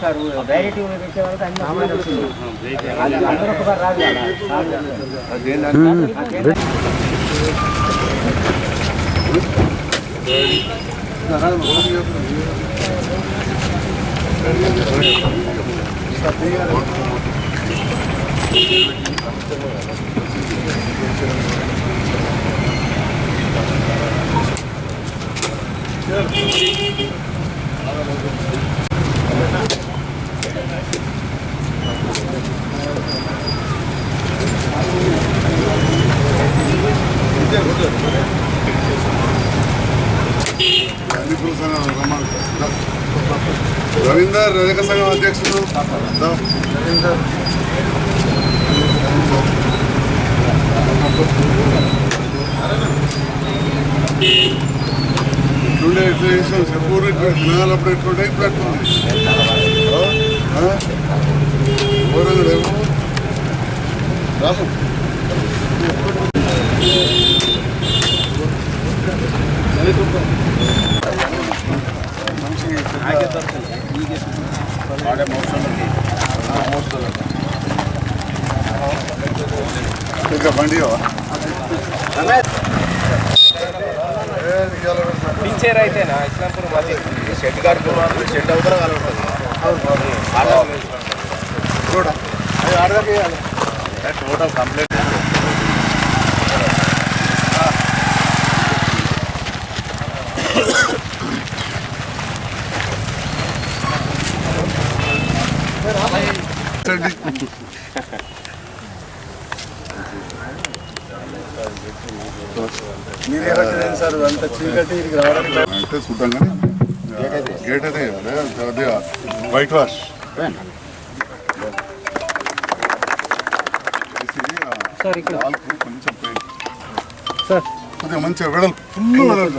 Sir గారు పెట్టే వాళ్ళకి అన్ని రాదు రవీందర్ రజక సంఘం అధ్యక్షుడు దా. ఇట్లుండే ఎట్లా చేసాం చెప్పూరు ఇట్లా దినాలప్పుడు ఎట్లుండే ఇప్పుడు ఎట్లుంది ఆ? ఆ? ఎవరు? లేవు రాము. ఇంకా బండి టీచర్ అయితేనా ఇస్లాంపూర్ మళ్ళీ షెడ్ గారికి మాత్రం షెడ్ అవుతారా టోటల్ కంప్లీట్ అంటే చూద్దాం కానీ గేట్ అదే అదే వైట్ వాష్. కొంచెం సార్. కొద్దిగా మంచిగా వెడల్ ఫుల్ వెడల్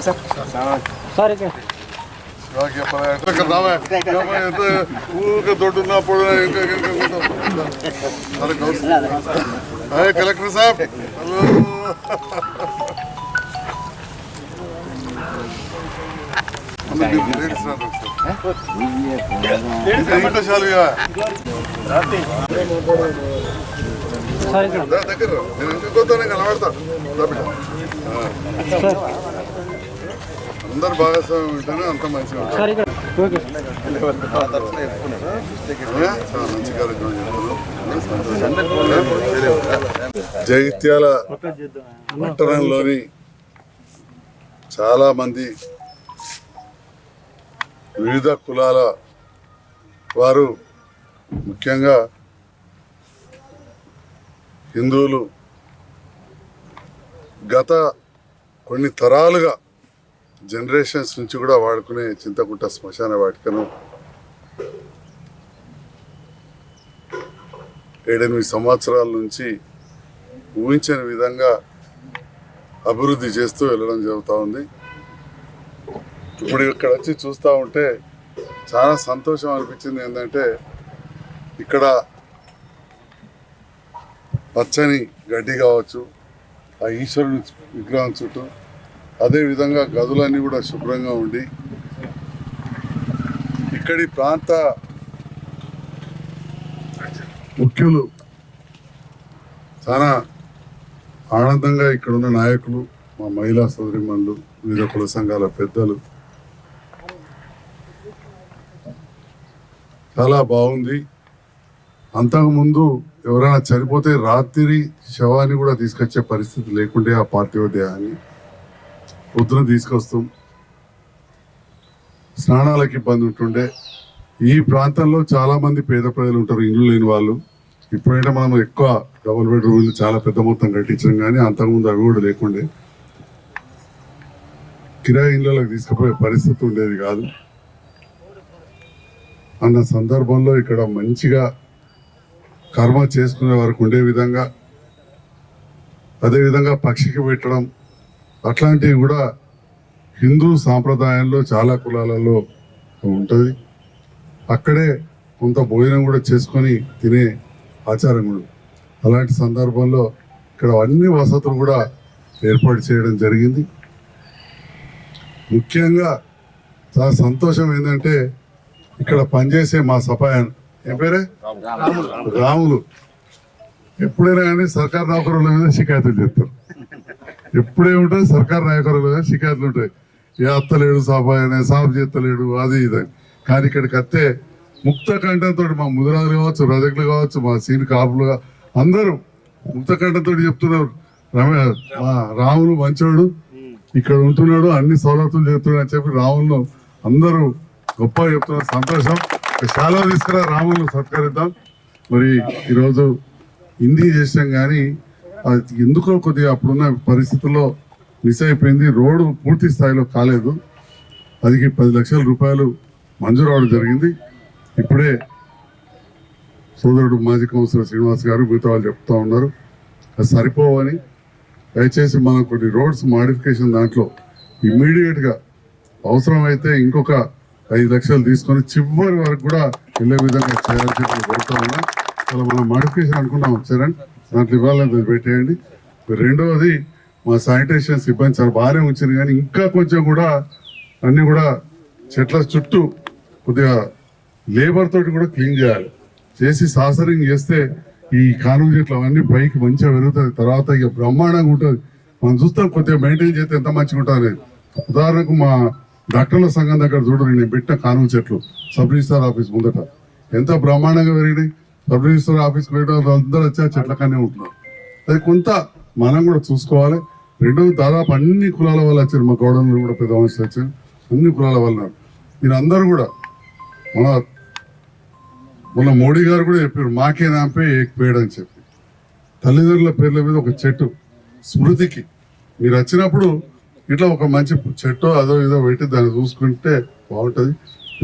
సార్. సార్? ఇక్కడ. ఊరికే దొడ్డు ఉన్నప్పుడు అరే కలెక్టర్ సాబ్ హలో ఇంకా చాలు సార్ ఇక్కడ దగ్గర నేను ఇంటికి పోతానే కనబడతా రా బిడ్డ. సార్ అందరు భాగస్వామ్యం ఉంటేనే అంత మంచిగా ఉంటుంది సార్ ఇక్కడ ఓకే ఏ? చాలా మంచి కార్యక్రమం చేస్తున్నారు. జగిత్యాల పట్టణంలోని చాలా మంది వివిధ కులాల వారు ముఖ్యంగా హిందువులు గత కొన్ని తరాలుగా జనరేషన్స్ నుంచి కూడా వాడుకునే చింతకుంట శ్మశాన వాటికను ఏడెనిమిది సంవత్సరాల నుంచి ఊహించని విధంగా అభివృద్ధి చేస్తూ వెళ్ళడం జరుగుతూ ఉంది. ఇప్పుడు ఇక్కడ వచ్చి చూస్తూ ఉంటే చాలా సంతోషం అనిపించింది ఏంటంటే ఇక్కడ పచ్చని గడ్డి కావచ్చు ఆ ఈశ్వరుని విగ్రహం చుట్టూ అదేవిధంగా గదులన్నీ కూడా శుభ్రంగా ఉండి ఇక్కడి ప్రాంత ముఖ్యులు చాలా ఆనందంగా ఇక్కడ ఉన్న నాయకులు మా మహిళా సోదరిమణులు వివిధ కుల సంఘాల పెద్దలు. చాలా బాగుంది. అంతకుముందు ఎవరైనా చనిపోతే రాత్రి శవాన్ని కూడా తీసుకొచ్చే పరిస్థితి లేకుండే ఆ పార్థివ దేహాన్ని పొద్దున తీసుకొస్తాం. స్నానాలకు ఇబ్బంది ఉంటుండే. ఈ ప్రాంతంలో చాలామంది పేద ప్రజలు ఉంటారు ఇల్లు లేని వాళ్ళు. ఇప్పుడైతే మనం ఎక్కువ డబుల్ బెడ్రూమ్లు చాలా పెద్ద మొత్తం కట్టించడం కానీ అంతకుముందు అవి కూడా లేకుండే. కిరాయి ఇళ్ళలోకి తీసుకుపోయే పరిస్థితి ఉండేది కాదు. అన్న సందర్భంలో ఇక్కడ మంచిగా కర్మ చేసుకునే వరకు ఉండే విధంగా అదేవిధంగా పక్షికి పెట్టడం అట్లాంటివి కూడా హిందూ సాంప్రదాయంలో చాలా కులాలలో ఉంటుంది. అక్కడే కొంత భోజనం కూడా చేసుకొని తినే ఆచారం కూడా ఉంది. అలాంటి సందర్భంలో ఇక్కడ అన్ని వసతులు కూడా ఏర్పాటు చేయడం జరిగింది. ముఖ్యంగా చాలా సంతోషం ఏంటంటే ఇక్కడ పనిచేసే మా సపాయన్ ఏం పేరే? రాములు. ఎప్పుడైనా కానీ సర్కార్ నౌకరుల మీద షికాయతులు చెప్తారు ఎప్పుడే ఉంటుంది సర్కార్ నాయకుల మీద షికాయతులు ఉంటాయి. ఏ అత్తలేడు సాబాయనే సాబ్ చేస్తలేడు అది ఇది. కానీ ఇక్కడికి వస్తే ముక్త కంఠంతో మా ముదిరాజులు కావచ్చు రజకులు కావచ్చు మా సీని కాపులు అందరూ ముక్త కంఠంతో చెప్తున్నారు. రమే మా రాములు మంచోడు ఇక్కడ ఉంటున్నాడు అన్ని సౌలతులు చేస్తున్నాడు అని చెప్పి రాములను అందరూ గొప్ప చెప్తున్నారు. సంతోషం. చాలా తీసుకురా రాములను సత్కరిద్దాం. మరి ఈరోజు హిందీ చేసాం కానీ అది ఎందుకో కొద్దిగా అప్పుడున్న పరిస్థితుల్లో మిస్ అయిపోయింది. రోడ్డు పూర్తి స్థాయిలో కాలేదు. అదికి పది లక్షల రూపాయలు మంజూరు అవడం జరిగింది. ఇప్పుడే సోదరుడు మాజీ కౌన్సిలర్ శ్రీనివాస్ గారు మిగతా వాళ్ళు చెప్తా ఉన్నారు. అది సరిపోవని దయచేసి మనం కొన్ని రోడ్స్ మాడిఫికేషన్ దాంట్లో ఇమ్మీడియట్గా అవసరమైతే ఇంకొక ఐదు లక్షలు తీసుకొని చివరి వరకు కూడా వెళ్ళే విధంగా చేయాలని చెప్పి కోరుతా ఉన్నాం. అలా మనం మాడిఫికేషన్ అనుకున్నాం చరణ్ దాంట్లో ఇవ్వాలని పెట్టేయండి రెండవది మా శానిటేషన్ సిబ్బంది చాలా బాగానే ఉంచింది కానీ ఇంకా కొంచెం కూడా అన్నీ కూడా చెట్ల చుట్టూ కొద్దిగా లేబర్ తోటి కూడా క్లీన్ చేయాలి. చేసి సాసరింగ్ చేస్తే ఈ కానుక చెట్లు అవన్నీ పైకి మంచిగా పెరుగుతుంది తర్వాత ఇక బ్రహ్మాండంగా ఉంటుంది. మనం చూస్తాం కొద్దిగా మెయింటైన్ చేస్తే ఎంత మంచిగా ఉంటుంది ఉదాహరణకు మా డాక్టర్ల సంఘం దగ్గర చూడండి నేను పెట్టిన కానుక చెట్లు. సబ్ రిజిస్టార్ ఆఫీస్ ముందట. ఎంత బ్రహ్మాండంగా పెరిగినాయి. సబ్ రిజిస్టార్ ఆఫీస్కి వెళ్ళిన అందరూ వచ్చి ఆ చెట్లకనే ఉంటున్నారు. అది కొంత మనం కూడా చూసుకోవాలి. రెండవ దాదాపు అన్ని కులాల వాళ్ళు వచ్చారు. మా గౌడలు కూడా పెద్ద మనుషులు వచ్చారు. అన్ని కులాల వాళ్ళు మీరు అందరూ కూడా మన మొన్న మోడీ గారు కూడా చెప్పారు మాకే నాపే ఏక్ అని చెప్పి. తల్లిదండ్రుల పేర్ల మీద ఒక చెట్టు స్మృతికి. మీరు వచ్చినప్పుడు ఇట్లా ఒక మంచి చెట్టు అదో ఏదో పెట్టి దాన్ని చూసుకుంటే బాగుంటుంది.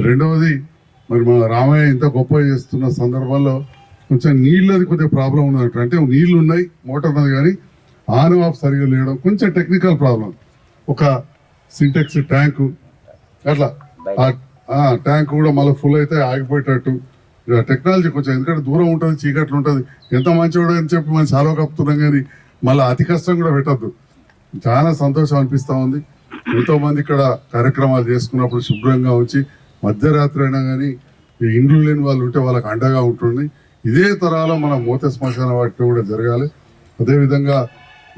రెండవది మరి మన రామయ్య ఇంత గొప్ప చేస్తున్న సందర్భంలో కొంచెం నీళ్ళది కొద్దిగా ప్రాబ్లం ఉన్నట్టు అంటే నీళ్ళు ఉన్నాయి మోటార్ ఉన్నది కానీ ఆన్ ఆఫ్ సరిగా లేయడం కొంచెం టెక్నికల్ ప్రాబ్లం. ఒక సింటెక్స్ ట్యాంకు అట్లా. ఆ- ట్యాంక్ కూడా మళ్ళీ ఫుల్ అయితే ఆగిపోయేటట్టు. టెక్నాలజీ కొంచెం ఎందుకంటే దూరం ఉంటుంది చీకట్లు ఉంటుంది. ఎంత మంచివాడు అని చెప్పి మనం చాలా కప్పుతున్నాం కానీ మళ్ళీ అతి కష్టం కూడా పెట్టద్దు. చాలా సంతోషం అనిపిస్తూ ఉంది. ఎంతోమంది ఇక్కడ కార్యక్రమాలు చేసుకున్నప్పుడు శుభ్రంగా ఉంచి మధ్యరాత్రి అయినా కానీ ఈ ఇండ్లు లేని వాళ్ళు ఉంటే వాళ్ళకి అండగా ఉంటుంది ఇదే తరాలో మన మూత శ్మశాన వాటికలు కూడా జరగాలి. అదేవిధంగా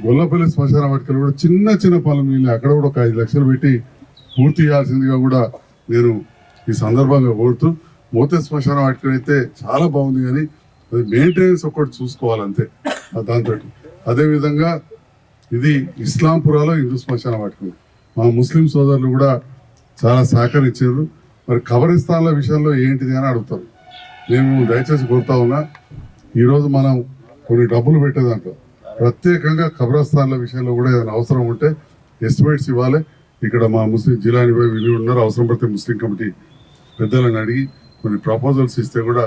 గొల్లపల్లి శ్మశాన వాటికలు కూడా చిన్న చిన్న పనులు మిగిలిన అక్కడ కూడా ఒక ఐదు లక్షలు పెట్టి పూర్తి చేయాల్సిందిగా కూడా నేను ఈ సందర్భంగా కోరుతూ మూత శ్మశానం వాటికి అయితే చాలా బాగుంది కానీ అది మెయింటెనెన్స్ ఒకటి చూసుకోవాలంతే. దాంతో అదేవిధంగా ఇది ఇస్లాంపురాలో హిందూ శ్మశానం వాటికి మా ముస్లిం సోదరులు కూడా చాలా సహకరించారు. మరి కబరిస్తాన్ల విషయంలో ఏంటిది అని అడుగుతారు. నేను దయచేసి కోరుతా ఉన్నా ఈరోజు మనం కొన్ని డబ్బులు పెట్టేదాంట్లో ప్రత్యేకంగా కబరస్థాన్ల విషయంలో కూడా ఏదైనా అవసరం ఉంటే ఎస్టిమేట్స్ ఇవ్వాలి. ఇక్కడ మా ముస్లిం జిల్లాని పోయి వీళ్ళు ఉన్నారు. అవసరం పడితే ముస్లిం కమిటీ పెద్దలను అడిగి కొన్ని ప్రపోజల్స్ ఇస్తే కూడా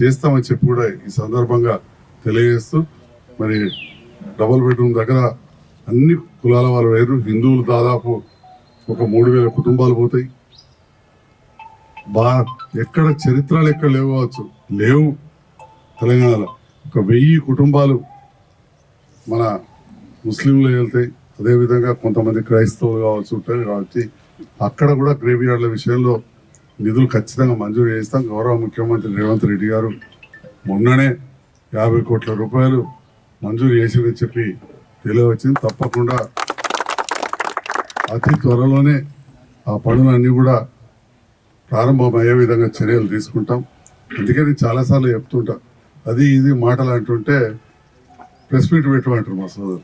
చేస్తామని చెప్పి కూడా ఈ సందర్భంగా తెలియజేస్తూ మరి డబుల్ బెడ్రూమ్ దగ్గర అన్ని కులాల వాళ్ళు వేరు. హిందువులు దాదాపు ఒక మూడు వేల కుటుంబాలు పోతాయి. బా ఎక్కడ చరిత్రలు ఎక్కడ లేవు కావచ్చు. లేవు తెలంగాణలో. ఒక వెయ్యి కుటుంబాలు మన ముస్లింలు వెళ్తాయి అదేవిధంగా కొంతమంది క్రైస్తవులు కావచ్చు ఉంటారు కాబట్టి అక్కడ కూడా గ్రేవ్ యార్డ్ల విషయంలో నిధులు ఖచ్చితంగా మంజూరు చేస్తాం గౌరవ ముఖ్యమంత్రి రేవంత్ రెడ్డి గారు మొన్ననే యాభై కోట్ల రూపాయలు మంజూరు చేసిందని చెప్పి తెలియవచ్చింది. తప్పకుండా అతి త్వరలోనే ఆ పనులన్నీ కూడా ప్రారంభమయ్యే విధంగా చర్యలు తీసుకుంటాం. అందుకే నేను చాలాసార్లు చెప్తుంటా అది ఇది మాటలు అంటుంటే ప్రెస్ మీట్ పెట్టమంటారు మా సోదరు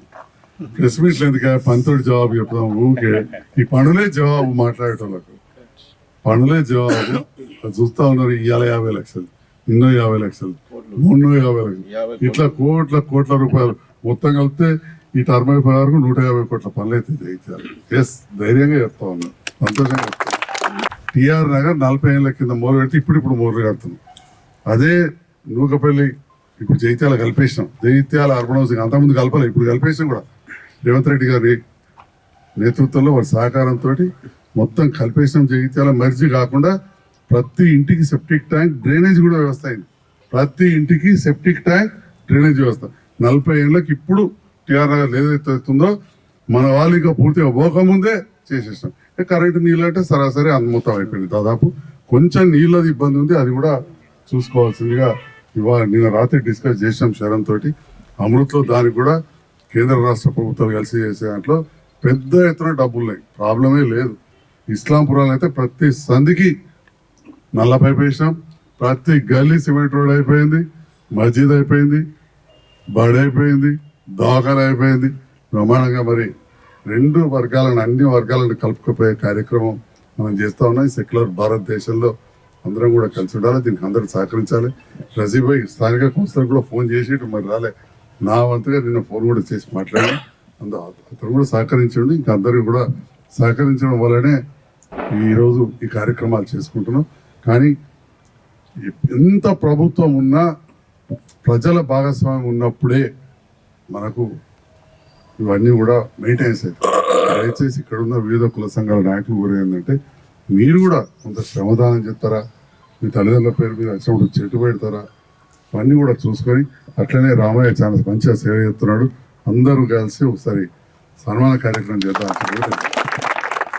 ప్రెస్ మీట్లు ఎందుకంటే పంతుడు జవాబు చెప్తాం ఊకే ఈ పనులే జవాబు మాట్లాడేటోళ్ళకు. పనులే జవాబు. చూస్తా ఉన్నారు ఇవాళ యాభై లక్షలు నిన్నో యాభై లక్షలు మొన్నో యాభై లక్షలు. ఇట్లా కోట్ల కోట్ల రూపాయలు. మొత్తం కలిపితే ఈ టర్మ్ అయిపోయే వరకు నూట యాభై కోట్ల పనులు అయితే జయించారు ఎస్ ధైర్యంగా చెప్తా ఉన్నాను సంతోషంగా చెప్తాను టిఆర్ నగర్ నలభై ఏళ్ళ కింద మొదలు పెడితే ఇప్పుడు ఇప్పుడు మొదలు కడుతున్నాం. అదే నూకపల్లి ఇప్పుడు జైత్యాల కలిపేసినాం. జైత్యాల అర్బన్ హౌసింగ్ అంతకుముందు కలపలే ఇప్పుడు కలిపేసినాం కూడా. రేవంత్ రెడ్డి గారి నేతృత్వంలో వారి సహకారంతో మొత్తం కలిపేసినాం జగిత్యాల మర్జీ కాకుండా ప్రతి ఇంటికి సెప్టిక్ ట్యాంక్ డ్రైనేజ్ కూడా వ్యవస్థ అయింది. ప్రతి ఇంటికి సెప్టిక్ ట్యాంక్ డ్రైనేజ్ వ్యవస్థ. నలభై ఏళ్ళకి ఇప్పుడు టీఆర్ నగర్ ఏదైతే అవుతుందో మన వాళ్ళు ఇంకా పూర్తిగా పోకముందే చేసేసాం. కరెంటు నీళ్ళు అంటే సరాసరి అన్మతం అయిపోయింది. దాదాపు కొంచెం నీళ్ళది ఇబ్బంది ఉంది. అది కూడా చూసుకోవాల్సిందిగా ఇవాళ నిన్న రాత్రి డిస్కస్ చేసాం శరణ్ తోటి. అమృత్లో దానికి కూడా కేంద్ర రాష్ట్ర ప్రభుత్వాలు కలిసి చేసే దాంట్లో పెద్ద ఎత్తున డబ్బులు ఉన్నాయి ప్రాబ్లమే లేదు. ఇస్లాంపురాలు అయితే ప్రతి సంధికి నల్ల పైప్ వేసినాం. ప్రతి గల్లీ సిమెంట్ రోడ్ అయిపోయింది మస్జిద్ అయిపోయింది బడి అయిపోయింది దోకలు అయిపోయింది. బ్రహ్మాండంగా మరి రెండు వర్గాలను అన్ని వర్గాలను కలుపుకుపోయే కార్యక్రమం మనం చేస్తూ ఉన్నాం. ఈ సెక్యులర్ భారతదేశంలో అందరం కూడా కలిసి ఉండాలి దీనికి అందరూ సహకరించాలి. రజీభాయ్ స్థానిక కౌన్సిలర్ కూడా ఫోన్ చేసి మరి రాలే. నా వంతుగా నిన్న ఫోన్ కూడా చేసి మాట్లాడి అందు అతను కూడా సహకరించండి ఇంకా అందరూ కూడా సహకరించడం వల్లనే ఈరోజు ఈ కార్యక్రమాలు చేసుకుంటున్నాం. కానీ ఎంత ప్రభుత్వం ఉన్నా ప్రజల భాగస్వామ్యం ఉన్నప్పుడే మనకు ఇవన్నీ కూడా మెయింటెనెన్స్ అవుతాయి దయచేసి ఇక్కడ ఉన్న వివిధ కుల సంఘాల నాయకులు కూడా ఏంటంటే మీరు కూడా కొంత శ్రమదానం చెప్తారా మీ తల్లిదండ్రుల పేరు మీద వచ్చినప్పుడు చెట్టు పెడతారా? ఇవన్నీ కూడా చూసుకొని అట్లనే రామయ్య చాలా మంచిగా సేవ చేస్తున్నాడు. అందరూ కలిసి ఒకసారి సన్మాన కార్యక్రమం చేద్దాం